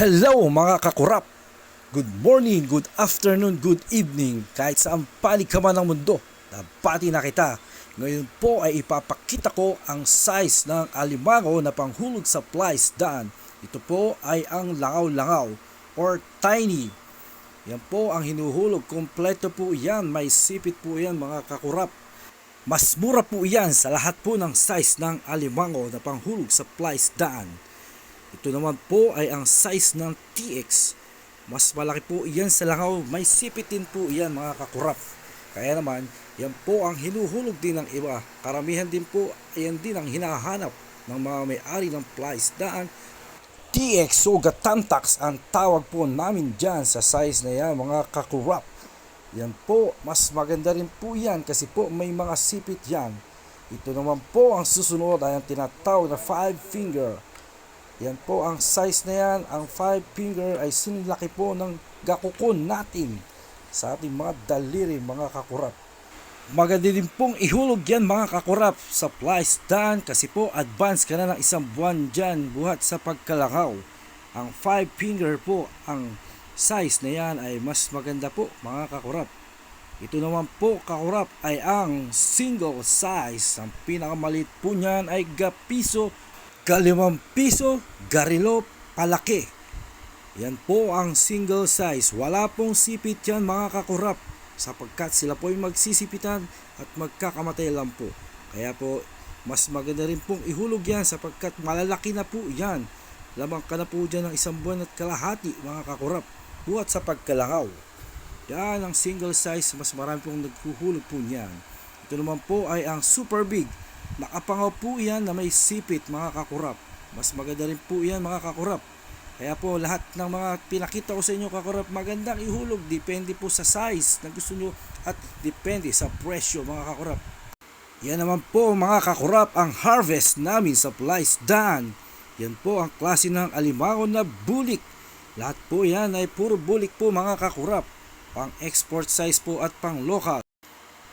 Hello mga kakurap! Good morning, good afternoon, good evening kahit saan panig ka man ng mundo. Nabati na kita. Ngayon po ay ipapakita ko ang size ng alimango na panghulog sa flies daan. Ito po ay ang langaw-langaw or tiny. Yan po ang hinuhulog. Kompleto po yan. May sipit po yan mga kakurap. Mas mura po yan sa lahat po ng size ng alimango na panghulog sa flies daan. Ito naman po ay ang size ng TX. Mas malaki po iyan sa langaw. May sipit din po iyan mga kakurap. Kaya naman, yan po ang hinuhulog din ng iba. Karamihan din po, ayan din ang hinahanap ng mga may-ari ng flies daan. TX o Gatantax ang tawag po namin dyan sa size na yan mga kakurap. Yan po, mas maganda rin po yan kasi po may mga sipit yan. Ito naman po ang susunod ay ang tinatawag na 5 finger. Yan po ang size na yan. Ang 5 finger ay sinilaki po ng gakukon natin sa ating mga daliri mga kakurap. Maganda din pong ihulog yan mga kakurap sa flies dan kasi po advance ka na ng isang buwan dyan buhat sa pagkalangaw. Ang 5 finger po ang size na yan ay mas maganda po mga kakurap. Ito naman po kakurap ay ang single size. Ang pinakamalit po niyan ay gapiso kalimang piso, garilo, palaki. Yan po ang single size. Wala pong sipit yan mga kakurap sapagkat sila po ay magsisipitan at magkakamatay lang po. Kaya po, mas maganda rin pong ihulog yan sapagkat malalaki na po yan. Lamang ka na po dyan ng isang buwan at kalahati mga kakurap buhat sa pagkalangaw. Yan ang single size, mas marami pong naghuhulog po niyan. Ito naman po ay ang super big. Nakapangaw po yan na may sipit mga kakurap. Mas maganda rin po yan mga kakurap. Kaya po lahat ng mga pinakita ko sa inyo kakurap magandang ihulog. Depende po sa size na gusto nyo at depende sa presyo mga kakurap. Yan naman po mga kakurap ang harvest namin sa Flies Dan. Yan po ang klase ng alimango na bulik. Lahat po yan ay puro bulik po mga kakurap. Pang export size po at pang local.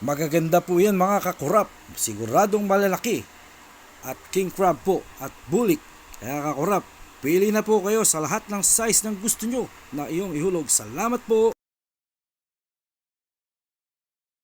Magaganda po yan mga kakurap. Siguradong malalaki. At king crab po at bulik. Kaya kakurap, pili na po kayo sa lahat ng size ng gusto nyo na iyong ihulog. Salamat po!